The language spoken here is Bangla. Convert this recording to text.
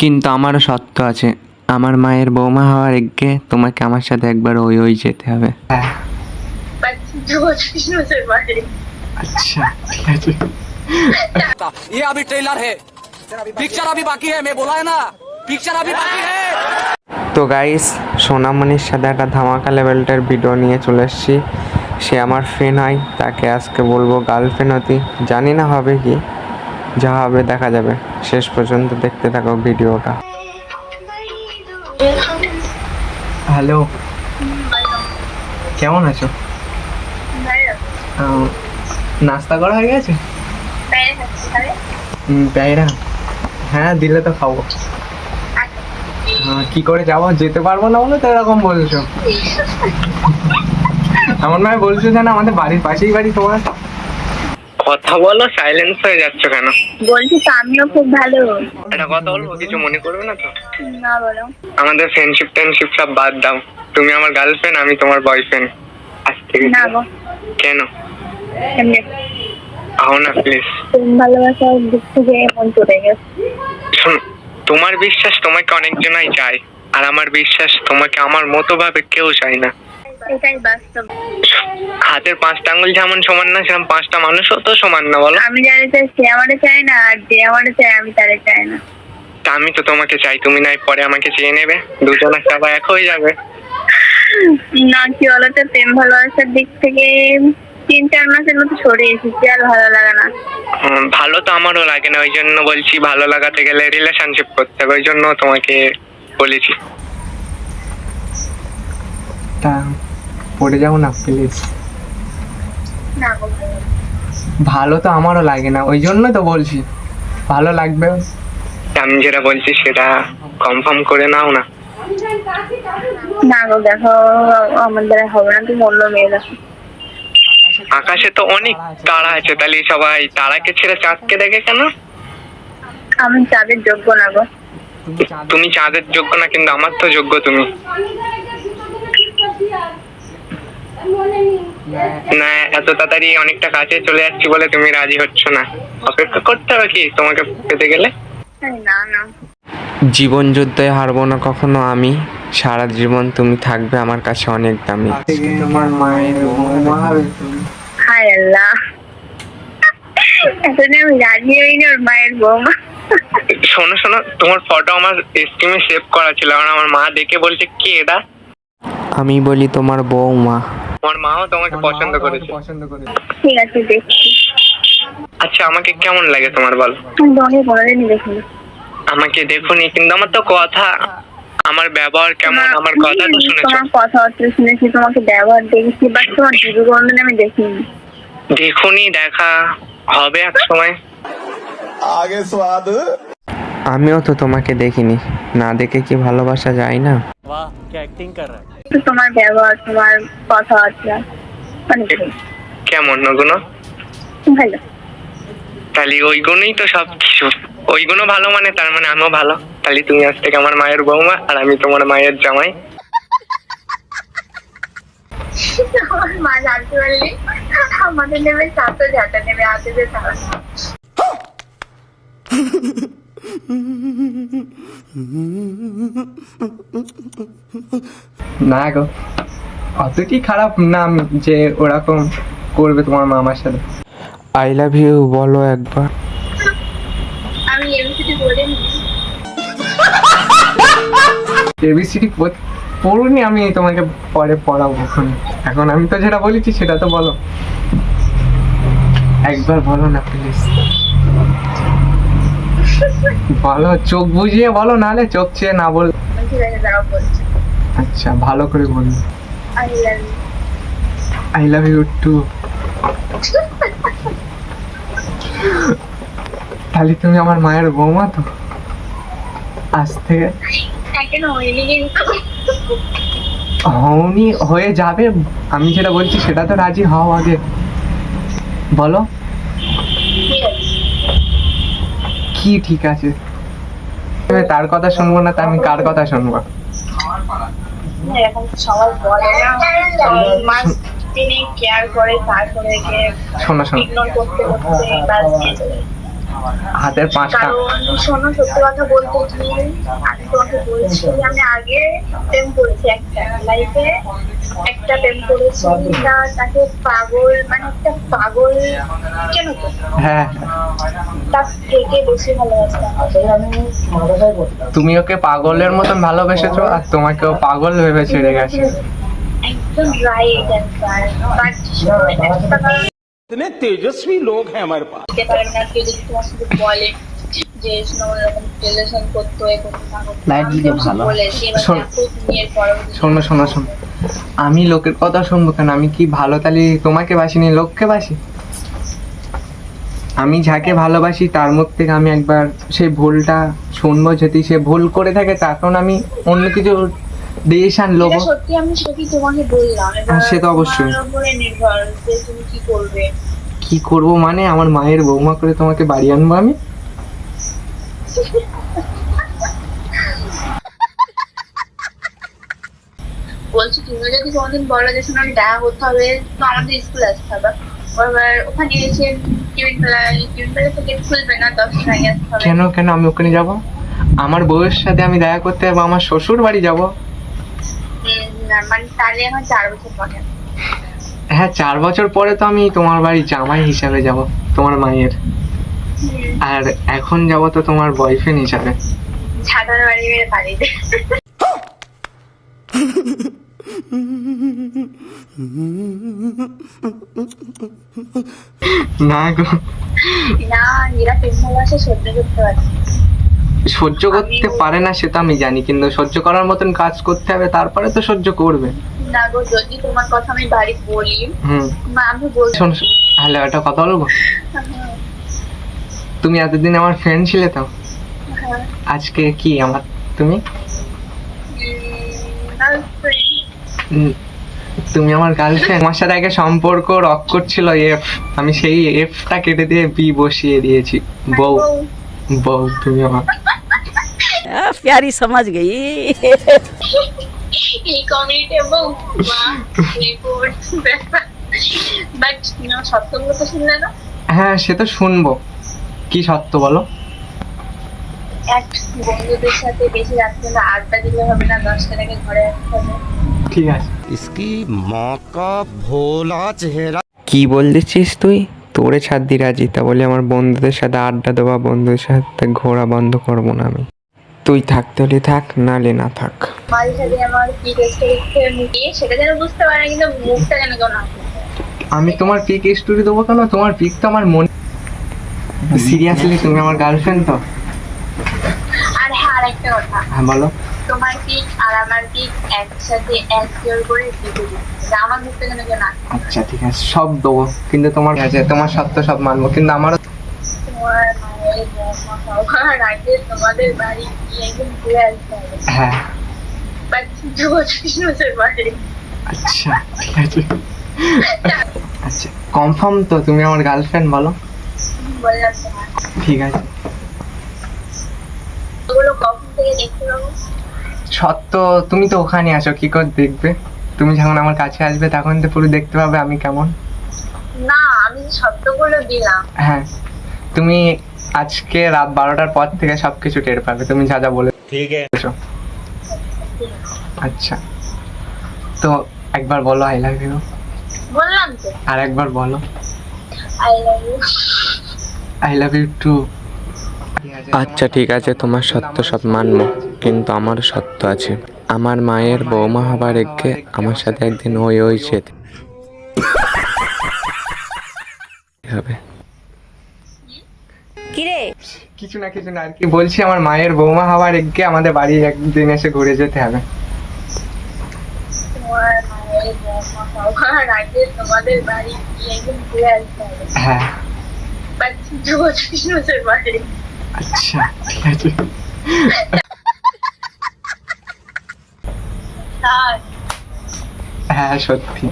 কিন্তু আমারও সত্য আছে আমার মায়ের বৌমা হওয়ার এগে তোমাকে আমার সাথে একবার ওই ওই যেতে হবে হ্যাঁ দু বছর তিন বছর পরে আচ্ছা ঠিক আছে ये अभी ट्रेलर है पिक्चर अभी बाकी है मैं बोला है ना पिक्चर अभी बाकी है তো গাইস সোনামণির সাথে একটা ধামাকা লেভেলটার ভিডিও নিয়ে চলে এসেছি সে আমার ফ্রেন্ড হয় তাকে আজকে বলবো গার্লফ্রেন্ড হতি জানি না হবে কি যা হবে দেখা যাবে। শেষ পর্যন্ত দেখতে থাকো ভিডিওটা। হ্যালো। কেমন আছো? নাস্তা করা হয়ে গেছে? হুম, প্যায়রা হ্যাঁ দিলে তো খাব। হ্যাঁ, কি করে যাব? যেতে পারব না বলে তো এরকম বলছো। এমন নয় বলছো যেন আমাদের বাড়ির পাশেই বাড়ি তোমার। কথা বলো সাইলেন্স হয়ে যাচ্ছ কেন? বলছি তো আমিও খুব ভালো। একটা কথা বলব কিছু মনে করবে না তো? না বলো। আমাদের ফ্রেন্ডশিপ টেনশিপ সব বাদ দাও। তুমি আমার গার্লফ্রেন্ড আমি তোমার বয়ফ্রেন্ড আজ থেকে না গো। কেন? আও না প্লিজ তুমি দিক থেকে মন চলে গেছে। শোনো তোমার বিশ্বাস তোমাকে অনেকজনাই চায় আর আমার বিশ্বাস তোমাকে আমার মতো ভাবে কেউ চায় না। এটাই বাস্তব। হাতের পাঁচটা আঙ্গুল যেমন সমান না সেরকম পাঁচটা মানুষও তো সমান না বলো। আমি যারে চাই সে আমারে চাই না আর যে আমারে চাই আমি তারে চাই না। তা আমি তো তোমাকে চাই তুমি নাই পরে আমাকে চেয়ে নেবে। দুজনের সবাই এক হয়ে যাবে। না কি বলতো প্রেম ভালোবাসার দিক থেকে তিন চার মাসের মতো সরে এসেছি আর ভালো লাগে না। ভালো তো আমারও লাগে না ওই জন্য বলছি ভালো লাগাতে গেলে রিলেশনশিপ করতে হবে ওই জন্য তোমাকে বলেছি। তা পড়ে যাও না প্লিজ ভালো তো আমারও লাগে না ওই জন্য তো বলছি। ভালো লাগবে। আমি যেটা বলছি সেটা কনফার্ম করে নাও না। না গো দেখো আমার দ্বারা হবে না তুমি অন্য মেয়ে দেখো। আকাশে তো অনেক তারা আছে তাহলে সবাই তারাকে ছেড়ে চাঁদকে দেখে কেন? আমি তাদের যোগ্য না গো। তুমি চাঁদের যোগ্য না কিন্তু আমার তো যোগ্য তুমি। না এত তাড়াতাড়ি অনেকটা কাছে চলে যাচ্ছি বলে তুমি রাজি হচ্ছ না। অপেক্ষা করতে হবে কি? তোমাকে পেতে গেলে? না না। জীবন যুদ্ধে হারবো না কখনো আমি। সারা জীবন তুমি থাকবে আমার কাছে অনেক দামি। তোমার মায়ের হায় আল্লাহ। আমি রাজি হইনি ওর মায়ের বৌমা। শোনো শোনো তোমার ফটো আমার স্ক্রিনে সেভ করা ছিল। কারণ আমার মা দেখে বলছে কে এটা আমি বলি তোমার বৌমা। তোমার মাও তোমাকে পছন্দ করেছে। পছন্দ করেছে। ঠিক আছে দেখছি। আচ্ছা আমাকে কেমন লাগে তোমার বলো? অনেক বড়দিনই দেখুন। আমাকে দেখুনি কিন্তু আমার তো কথা আমার ব্যবহার কেমন আমার কথা তো শুনেছো। তোমার কথাবার্তা শুনেছি তোমাকে ব্যবহার দেখেছি বাট তোমার দিদি কোনদিন আমি দেখিনি। দেখুনি দেখা হবে এক সময়। আগে স্বাদ। আমিও তো তোমাকে দেখিনি। না দেখে কি ভালোবাসা যায় না? বাহ তোমার ব্যবহার তোমার কথা আছে মানে কেমন ওগুলো ভালো। তাহলে ওইগুলোই তো সব কিছু। ওই ভালো মানে তার মানে আমিও ভালো। তাহলে তুমি আজ থেকে আমার মায়ের বৌমা আর আমি তোমার মায়ের জামাই। মা জানতে পারলি আমাদের নেবে সাথে ঝাঁটা নেবে আগে যে না গো অত কি খারাপ না যে ওরকম করবে তোমার মামার সাথে? আই লাভ ইউ বলো একবার। আমি এমসিটি বলিনি। এবিসিডি পড়ুনি আমি তোমাকে পরে পড়াবো এখন এখন আমি তো যেটা বলেছি সেটা তো বলো। একবার বলো না প্লিজ বলো চোখ বুঝিয়ে বলো নাহলে চোখ চেয়ে না বল আচ্ছা ভালো করে বলুন আই লাভ ইউ টু তাহলে তুমি আমার মায়ের বৌমা তো? আজ থেকে হওনি হয়ে যাবে। আমি যেটা বলছি সেটা তো রাজি হও আগে। বলো। কি ঠিক আছে? আমি তার কথা শুনব না তা আমি কার কথা শুনব? এখন সবাই বলে না। মাস তিনি কেয়ার করে তারপরে গিয়ে শোনা শোনো। ইগনোর করতে করতে বাস দিয়ে চলে। হাতের পাঁচটা শোনো সত্যি কথা বলতে কি আমি তোমাকে বলছি আমি আগে প্রেম করেছি একটা লাইফে একটা প্রেম করেছি তা তাকে পাগল মানে একটা পাগল কেন তো হ্যাঁ। তার থেকে বেশি ভালোবাসতাম তুমি ওকে পাগলের মতন ভালোবেসেছো আর তোমাকেও পাগল ভেবে ছেড়ে গেছে। একদম রাইট इतने तेजस्वी लोग हैं हमारे पास দিতে পারেন না কেউ যদি তোমার সাথে বলে যে শোনো এরকম রিলেশন করতে হয় করতে না করতে Light দিলে ভালো। বলেছি এবার শোন। দেখো তুমি এর পরবর্তী শোনো শোনো শোনো আমি লোকের কথা শুনবো কেন আমি কি ভালো তাহলে তোমাকে বাসিনি লোককে বাসি আমি যাকে ভালোবাসি তার মুখ থেকে আমি একবার সেই ভুলটা শুনবো যদি সে ভুল করে থাকে তখন আমি অন্য কিছু ডিসিশন নেব সত্যি আমি সত্যি তোমাকে বললাম? হ্যাঁ, সে তো অবশ্যই। নির্ভর যে তুমি কি করবে। কি করব মানে আমার মায়ের বৌমা করে তোমাকে বাড়ি আনব আমি? বলছি তুমি যদি কোনোদিন বলো যে শোনো দেখা করতে হবে তো আমাদের স্কুলে আসতে হবে। এবার ওখানে এসে কেন কেন আমি ওখানে যাব? আমার বউয়ের সাথে আমি দেখা করতে যাব আমার শ্বশুর বাড়ি যাব? মানে তাহলে এখন চার বছর পরে। হ্যাঁ চার বছর পরে তো আমি তোমার বাড়ি জামাই হিসাবে যাব তোমার মায়ের। আর এখন যাব তো তোমার বয়ফ্রেন্ড হিসাবে। ছাতার বাড়ি মেরে বাড়িতে। না গো। না এরা প্রেম ভালোবাসা সহ্য করতে পারছে। সহ্য করতে পারে না সেটা আমি জানি কিন্তু সহ্য করার মতন কাজ করতে হবে তারপরে তো সহ্য করবে। না গো যদি তোমার কথা আমি বাড়ি বলি হুম। মা আমি বলছি। শোন হ্যালো একটা কথা বলব? তুমি এতদিন আমার ফ্রেন্ড ছিলে তো? হ্যাঁ। আজকে কি আমার তুমি? তুমি আমার গার্লফ্রেন্ড আমার সাথে আগে সম্পর্ক রক করছিল এফ আমি সেই এফটা কেটে দিয়ে বি বসিয়ে দিয়েছি। বউ। বউ তুমি আমার। आ, प्यारी समझ गई এই কমিউনিটি বউ মা রিপোর্ট বাট সত্যগুলো তো শুনলে না হ্যাঁ সে তো শুনবো কি সত্য বলো এক বন্ধুদের সাথে বেশি রাত্রে না আড্ডা দিলে হবে না দশটার আগে ঘরে আসতে হবে ঠিক আছে इसकी माँ का भोला चेहरा কি বলতেছিস তুই তোরে ছাদ দি রাজি তা বলে আমার বন্ধুদের সাথে আড্ডা দেওয়া বন্ধুদের সাথে ঘোরা বন্ধ করবো না আমি তুই থাকতে হলে থাক নালে না থাক। মাঝে সাথে আমার কি টেস্টে মুখে সেটা যেন বুঝতে পারে না কিন্তু মুখটা যেন আমি তোমার পিক স্টোরি দেবো কেন? তোমার পিক তো আমার মনে সিরিয়াসলি তুমি আমার গার্লফ্রেন্ড তো। আর হ্যাঁ আর একটা কথা। হ্যাঁ বলো। তোমার পিক আর আমার পিক একসাথে এক জোর করে দিতে আমার মুখটা যেন কেউ না আচ্ছা ঠিক আছে সব দেবো। কিন্তু তোমার তোমার সত্য সব মানবো কিন্তু আমারও সবার আগে তোমাদের বাড়ি গিয়ে একদম ঘুরে আসতে হবে। হ্যাঁ। আচ্ছা ঠিক আছে। আচ্ছা কনফার্ম তো তুমি আমার গার্লফ্রেন্ড বলো। ঠিক আছে। সত্য তুমি তো ওখানে আছো কি করে দেখবে? তুমি যখন আমার কাছে আসবে তখন তো পুরো দেখতে পাবে আমি কেমন। না আমি শব্দগুলো দিলাম। হ্যাঁ। তুমি আজকে রাত বারোটার পর থেকে সবকিছু টের পাবে। তুমি যা যা বলে ঠিক আছে। আচ্ছা। তো একবার বলো আই লাভ ইউ বললাম তো। আর একবার বলো। আই লাভ ইউ টু আচ্ছা ঠিক আছে তোমার সত্য সব মানব কিন্তু আমার সত্য আছে। আমার মায়ের বৌমা হবার একে আমার সাথে একদিন ওই ওই যেতে হবে? কিছু না কিছু না আর কি। বলছি আমার মায়ের বৌমা হওয়ার এগে আমাদের বাড়ি একদিন এসে ঘুরে যেতে হবে। হ্যাঁ। আচ্ছা ঠিক আছে। হ্যাঁ সত্যি।